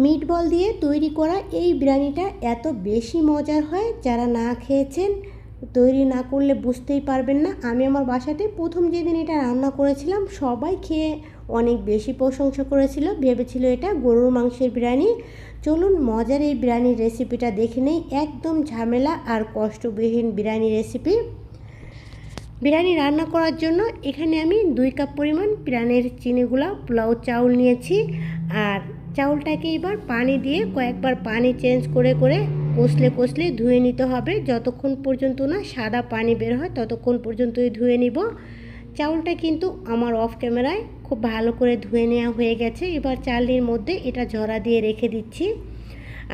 Meet বল দিয়ে তৈরি করা এই বিরিয়ানিটা এত বেশি মজার হয় যারা না খেয়েছেন, তৈরি না করলে বুঝতেই পারবেন না। আমি আমার বাসাতে প্রথম যেদিন এটা রান্না করেছিলাম, সবাই খেয়ে অনেক বেশি প্রশংসা করেছিল, ভেবেছিল এটা গরুর মাংসের বিরিয়ানি। চলুন মজার এই বিরিয়ানির রেসিপিটা দেখে নেই, একদম ঝামেলা আর কষ্টবিহীন বিরিয়ানি রেসিপি। বিরিয়ানি রান্না করার জন্য এখানে আমি দুই কাপ পরিমাণ বিরিয়ানির চিনিগুলা, পোলাও, চাউল নিয়েছি, আর চাউলটাকে এবার পানি দিয়ে কয়েকবার পানি চেঞ্জ করে করে কষলে কষলে ধুয়ে নিতে হবে। যতক্ষণ পর্যন্ত না সাদা পানি বের হয় ততক্ষণ পর্যন্তই ধুয়ে নিব। চাউলটা কিন্তু আমার অফ ক্যামেরায় খুব ভালো করে ধুয়ে নেওয়া হয়ে গেছে। এবার চালনির মধ্যে এটা ঝরা দিয়ে রেখে দিচ্ছি।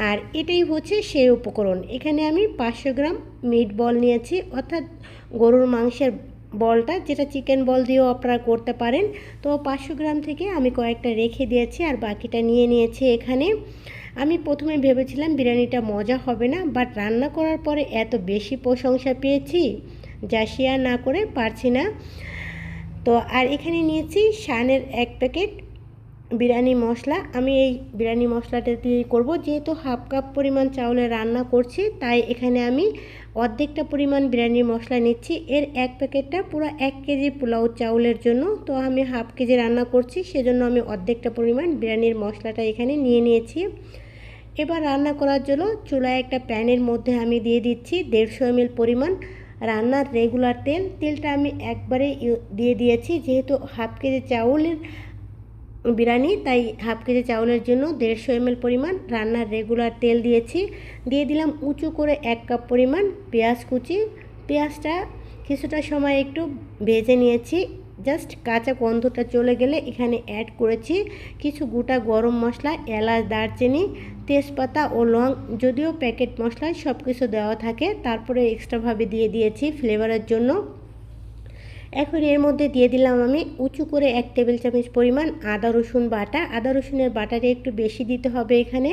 আর এটাই হচ্ছে সেই উপকরণ। এখানে আমি পাঁচশো গ্রাম মিট বল নিয়েছি। অর্থাৎ গরুর মাংসের বলটা, যেটা চিকেন বল দিয়েও আপনারা করতে পারেন। তো পাঁচশো গ্রাম থেকে আমি কয়েকটা রেখে দিয়েছি আর বাকিটা নিয়ে নিয়েছি এখানে। আমি প্রথমে ভেবেছিলাম বিরিয়ানিটা মজা হবে না বাট রান্না করার পরে এত বেশি প্রশংসা পেয়েছি, যা শেয়ার না করে পারছি না। তো আর এখানে নিয়েছি শানের এক প্যাকেট বিরিয়ানি মশলা, আমি এই বিরিয়ানি মশলাটা দিয়ে করব। যেহেতু হাফ কাপ পরিমাণ চাউলে রান্না করছি, তাই এখানে আমি অর্ধেকটা পরিমাণ বিরিয়ানি মশলা নিচ্ছি। এর এক প্যাকেটটা পুরো এক কেজি পোলাও চাউলের জন্য। তো আমি হাফ কেজি রান্না করছি, সেজন্য আমি অর্ধেকটা পরিমাণ বিরিয়ানির মশলাটা এখানে নিয়ে নিয়েছি। এবার রান্না করার জন্য চুলায় একটা প্যানের মধ্যে আমি দিয়ে দিচ্ছি দেড়শো এমএল পরিমাণ রান্নার রেগুলার তেল। তেলটা আমি একবারে দিয়ে দিয়েছি, যেহেতু হাফ কেজি চাউলের বিরিয়ানি, তাই হাফ কেজি চাউলের জন্য দেড়শো এমএল পরিমাণ রান্নার রেগুলার তেল দিয়েছি। দিয়ে দিলাম উঁচু করে এক কাপ পরিমাণ পেঁয়াজ কুচি। পেঁয়াজটা কিছুটা সময় একটু ভেজে নিয়েছি। জাস্ট কাঁচা গন্ধটা চলে গেলে এখানে অ্যাড করেছি কিছু গোটা গরম মশলা, এলাচ, দারচিনি, তেজপাতা ও লং, যদিও প্যাকেট মশলায় সব কিছু দেওয়া থাকে। তারপরে এক্সট্রাভাবে দিয়ে দিয়েছি ফ্লেভারের জন্য। এখন এর মধ্যে দিয়ে দিলাম আমি উঁচু করে এক টেবিল চামচ পরিমাণ আদা রসুন বাটা। আদা রসুনের বাটাটা একটু বেশি দিতে হবে এখানে।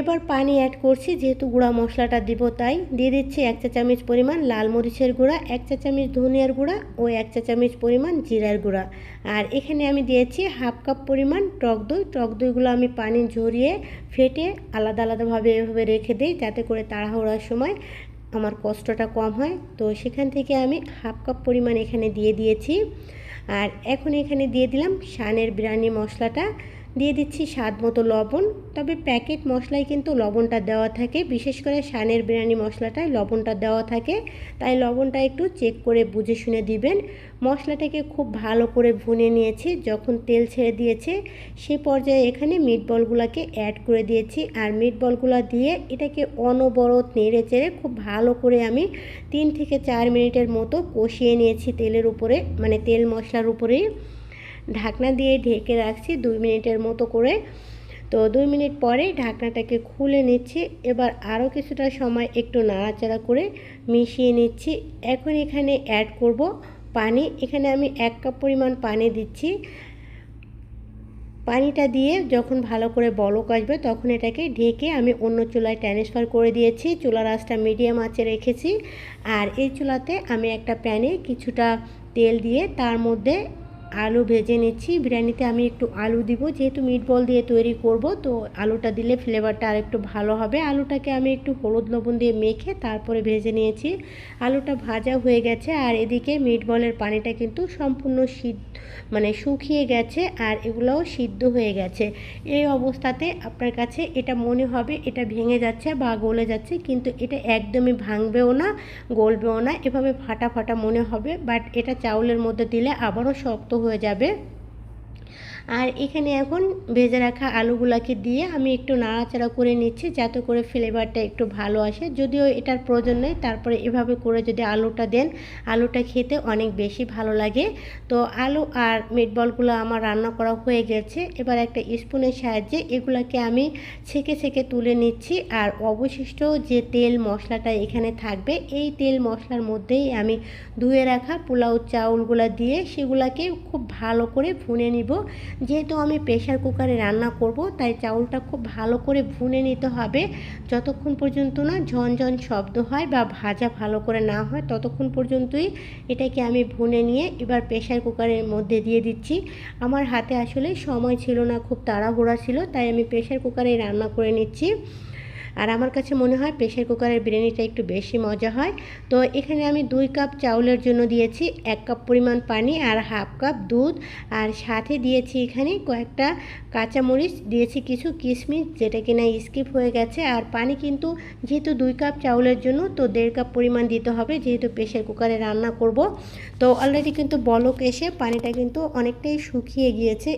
এবার পানি অ্যাড করছি, যেহেতু গুঁড়া মশলাটা দিব তাই। দিয়ে দিচ্ছি এক চা চামচ পরিমাণ লাল মরিচের গুঁড়া, এক চা চামচ ধনিয়ার গুঁড়া ও এক চা চামচ পরিমাণ জিরার গুঁড়া। আর এখানে আমি দিয়েছি হাফ কাপ পরিমাণ টক দই। টক দইগুলো আমি পানি ঝরিয়ে, ফেটে আলাদা আলাদাভাবে এভাবে রেখে দিই, যাতে করে তাড়াহুড়ার সময় আমার কষ্টটা কম হয়, তো সেখান থেকে আমি হাফ কাপ পরিমাণ এখানে দিয়ে দিয়েছি। আর এখন এখানে দিয়ে দিলাম শানের বিরিয়ানি মশলাটা। দিয়ে দিচ্ছি স্বাদ মতো লবণ। তবে প্যাকেট মশলায় কিন্তু লবণটা দেওয়া থাকে। বিশেষ করে শানের বিরিয়ানি মশলাটায় লবণটা দেওয়া থাকে। তাই লবণটা একটু চেক করে বুঝে শুনে দিবেন। মশলাটাকে খুব ভালো করে ভুনে নিয়েছি। যখন তেল ছেড়ে দিয়েছে, সে পর্যায়ে এখানে মিট বলগুলোকে অ্যাড করে দিয়েছি। আর মিট বলগুলো দিয়ে এটাকে অনবরত নেড়ে চেড়ে খুব ভালো করে আমি তিন থেকে চার মিনিটের মতো কষিয়ে নিয়েছি তেলের উপরে মানে তেল মশলার উপরেই। ঢাকনা দিয়ে ঢেকে রাখছি দুই মিনিটের মতো করে। তো দুই মিনিট পরে ঢাকনাটাকে খুলে নিচ্ছি। এবার আরও কিছুটা সময় একটু নাড়াচাড়া করে মিশিয়ে নিচ্ছি। এখন এখানে অ্যাড করব পানি। এখানে আমি এক কাপ পরিমাণ পানি দিচ্ছি। পানিটা দিয়ে যখন ভালো করে বলক আসবে তখন এটাকে ঢেকে আমি অন্য চুলায় ট্রান্সফার করে দিয়েছি। চুলার আঁচটা মিডিয়াম আঁচে রেখেছি। আর এই চুলাতে আমি একটা প্যানে কিছুটা তেল দিয়ে তার মধ্যে আলু ভেজে নিচ্ছি। বিরিয়ানিতে আমি একটু আলু দিব। যেহেতু মিট বল দিয়ে তৈরি করব, তো আলুটা দিলে ফ্লেভারটা আর একটু ভালো হবে। আলুটাকে আমি একটু হলুদ লবণ দিয়ে মেখে তারপরে ভেজে নিয়েছি। আলুটা ভাজা হয়ে গেছে আর এদিকে মিট বলের পানিটা কিন্তু সম্পূর্ণ সিদ্ধ মানে শুকিয়ে গেছে আর এগুলোও সিদ্ধ হয়ে গেছে। এই অবস্থাতে আপনার কাছে এটা মনে হবে, এটা ভেঙে যাচ্ছে বা গলে যাচ্ছে, কিন্তু এটা একদমই ভাঙবেও না, গলবেও না। এভাবে ফাটা ফাটা মনে হবে, বাট এটা চাউলের মধ্যে দিলে আবারও শক্ত হয়ে যাবে। আর এখানে এখন ভেজে রাখা আলুগুলাকে দিয়ে আমি একটু নাড়াচাড়া করে নিচ্ছি যাতে করে ফ্লেভারটা একটু ভালো আসে। যদিও এটার প্রয়োজন নেই, তারপরে এভাবে করে যদি আলুটা দেন, আলুটা খেতে অনেক বেশি ভালো লাগে। তো আলু আর মিটবলগুলো আমার রান্না করা হয়ে গেছে। এবার একটা স্পুনের সাহায্যে এগুলাকে আমি ছেঁকে ছেঁকে তুলে নিচ্ছি। আর অবশিষ্ট যে তেল মশলাটা এখানে থাকবে, এই তেল মশলার মধ্যেই আমি ধুয়ে রাখা পোলাও চাউলগুলো দিয়ে সেগুলাকে খুব ভালো করে ভুনে নিব। যেহেতু আমি প্রেশার কুকারে রান্না করব, তাই চাউলটা খুব ভালো করে ভুনে নিতে হবে। যতক্ষণ পর্যন্ত না ঝনঝন শব্দ হয় বা ভাজা ভালো করে না হয়, ততক্ষণ পর্যন্তই এটাকে আমি ভুনে নিয়ে এবার প্রেশার কুকারের মধ্যে দিয়ে দিচ্ছি। আমার হাতে আসলে সময় ছিল না, খুব তাড়াহুড়া ছিল, তাই আমি প্রেশার কুকারে রান্না করে নিচ্ছি। আর আমার কাছে মনে হয় প্রেশার কুকারের বিরিয়ানিটা একটু বেশি মজা হয়। তো এখানে আমি দুই কাপ চাউলের জন্য দিয়েছি এক কাপ পরিমাণ পানি আর হাফ কাপ দুধ। আর সাথে দিয়েছি এখানে কয়েকটা কাঁচামরিচ, দিয়েছি কিছু কিশমিশ যেটা কিনা স্কিপ হয়ে গেছে। আর পানি কিন্তু যেহেতু দুই কাপ চাউলের জন্য, তো দেড় কাপ পরিমাণ দিতে হবে যেহেতু প্রেশার কুকারে রান্না করব। তো অলরেডি কিন্তু বলক এসে পানিটা কিন্তু অনেকটাই শুকিয়ে গিয়েছে।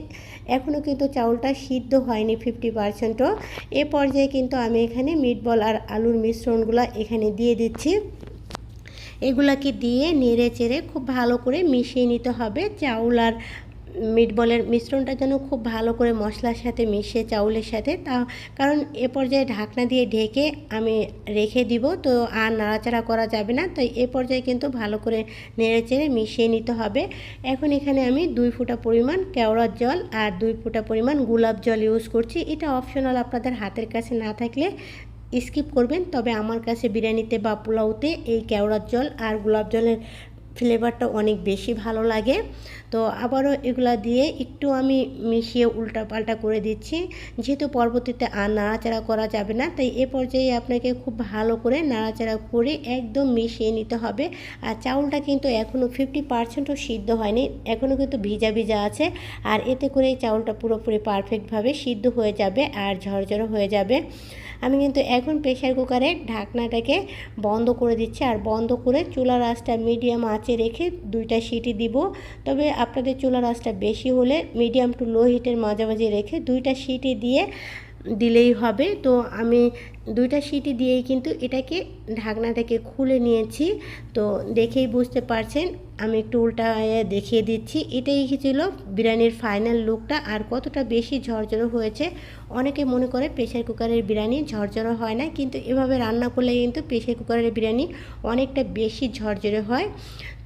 এখনও কিন্তু চাউলটা সিদ্ধ হয়নি ফিফটি পারসেন্টও এ পর্যায়ে কিন্তু আমি এখানে মিট বল আর আলুর মিশ্রণগুলো এখানে দিয়ে দিচ্ছি। এগুলাকে দিয়ে নেড়ে চেড়ে খুব ভালো করে মিশিয়ে নিতে হবে। চাউল আর মিটবলের মিশ্রণটা যেন খুব ভালো করে মশলার সাথে মিশে, চাউলের সাথে, তা কারণ এ পর্যায়ে ঢাকনা দিয়ে ঢেকে আমি রেখে দিব, তো আর নাড়াচাড়া করা যাবে না তো এ পর্যায়ে কিন্তু ভালো করে নেড়ে চেড়ে মিশিয়ে নিতে হবে। এখন এখানে আমি দুই ফুটা পরিমাণ কেওড়ার জল আর দুই ফুটা পরিমাণ গোলাপ জল ইউজ করছি। এটা অপশনাল আপনাদের হাতের কাছে না থাকলে স্কিপ করবেন, তবে আমার কাছে বিরিয়ানিতে বা পোলাওতে এই কেওড়ার জল আর গোলাপ জলের ফ্লেভারটা অনেক বেশি ভালো লাগে। তো আবারও এগুলা দিয়ে একটু আমি মিশিয়ে উল্টা পাল্টা করে দিচ্ছি। যেহেতু পরবর্তীতে আর নাড়াচাড়া করা যাবে না, তাই এ পর্যায়ে আপনাকে খুব ভালো করে নাড়াচাড়া করে একদম মিশিয়ে নিতে হবে। আর চাউলটা কিন্তু এখনও ফিফটি পার্সেন্টও সিদ্ধ হয়নি এখনও কিন্তু ভিজা ভিজা আছে। আর এতে করে চাউলটা পুরোপুরি পারফেক্টভাবে সিদ্ধ হয়ে যাবে আর ঝরঝরে হয়ে যাবে। আমি কিন্তু এখন প্রেশার কুকারে ঢাকনাটাকে বন্ধ করে দিচ্ছি। আর বন্ধ করে চুলার আঁচটা মিডিয়াম আঁচে রেখে দুইটা সিটি দিব। তবে আপনাদের চুলার আঁচটা বেশি হলে মিডিয়াম টু লো হিটের মাঝামাঝি রেখে দুইটা সিটি দিয়ে দিলেই হবে। তো আমি দুইটা সিটি দিয়েই কিন্তু এটাকে ঢাকনাটাকে খুলে নিয়েছি। তো দেখেই বুঝতে পারছেন, আমি একটু উল্টা দেখিয়ে দিচ্ছি। এটাই ছিল বিরিয়ানির ফাইনাল লুকটা আর কতটা বেশি ঝরঝরো হয়েছে। অনেকে মনে করে প্রেশার কুকারের বিরিয়ানি ঝরঝরো হয় না, কিন্তু এভাবে রান্না করলে কিন্তু প্রেশার কুকারের বিরিয়ানি অনেকটা বেশি ঝরঝরে হয়।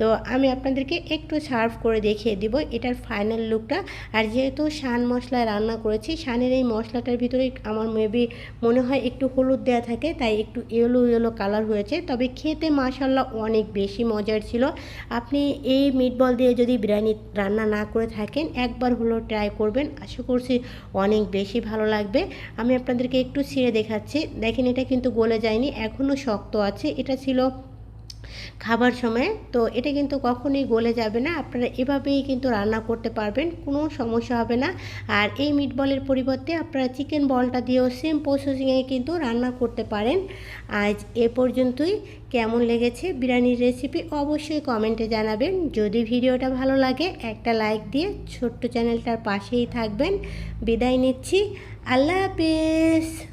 তো আমি আপনাদেরকে একটু সার্ভ করে দেখিয়ে দিব এটার ফাইনাল লুকটা আর যেহেতু শান মশলায় রান্না করেছি, শানের এই মশলাটার ভিতরে আমার মেবি মনে হয় একটু হলুদ দেওয়া থাকে, তাই একটু ইয়েলো ইয়েলো কালার হয়েছে। তবে খেতে মাশাল্লাহ অনেক বেশি মজার ছিল। আপনি এই মিটবল দিয়ে যদি বিরিয়ানি রান্না না করে থাকেন, একবার হলো ট্রাই করবেন। আশা করছি অনেক বেশি ভালো লাগবে। আমি আপনাদেরকে একটু ছিঁড়ে দেখাচ্ছি। দেখেন এটা কিন্তু গলে যায়নি এখনও শক্ত আছে। এটা ছিল খাবার সময়। তো এটা কিন্তু কখনোই গলে যাবে না। আপনারা এভাবেই কিন্তু রান্না করতে পারবেন, কোনো সমস্যা হবে না। আর এই মিট বলের পরিবর্তে আপনারা চিকেন বলটা দিয়েও সেম প্রসেসিংয়ে কিন্তু রান্না করতে পারেন। আজ এ পর্যন্তই। কেমন লেগেছে বিরিয়ানির রেসিপি অবশ্যই কমেন্টে জানাবেন। যদি ভিডিওটা ভালো লাগে, একটা লাইক দিয়ে ছোট্ট চ্যানেলটার পাশেই থাকবেন। বিদায় নিচ্ছি। আল্লাহ হাফেজ।